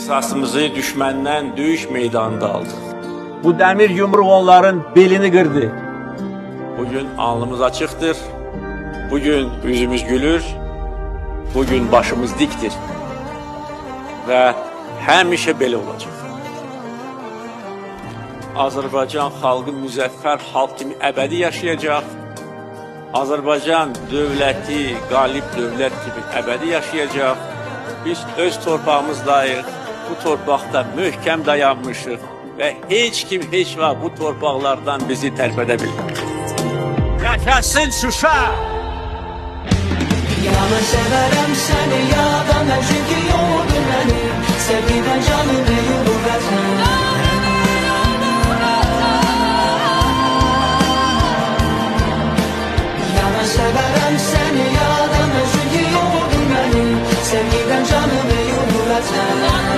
Qisasımızı düşməndən döyüş meydanında aldıq. Bu demir yumruk onların belini kırdı. Bugün alnımız açıktır. Bugün yüzümüz gülür. Bugün başımız diktir. Və həmişə belə olacaq. Azərbaycan xalqı müzəffər xalq kimi əbədi yaşayacaq. Azərbaycan dövləti, qalib dövlət kimi əbədi yaşayacaq. Biz öz torpağımızdayıq. Bu torpaqda möhkəm dayanmışıq və heç kim heç vaxt bu torpaqlardan bizi tərpədə bilmir. Yaşasın Şuşa! Yalan severem seni yalan ben çünkü yoğurdun beni Sevgiden canımı versen Yalan severem seni yalan ben çünkü yoğurdun beni Sevgiden canımı yolu versen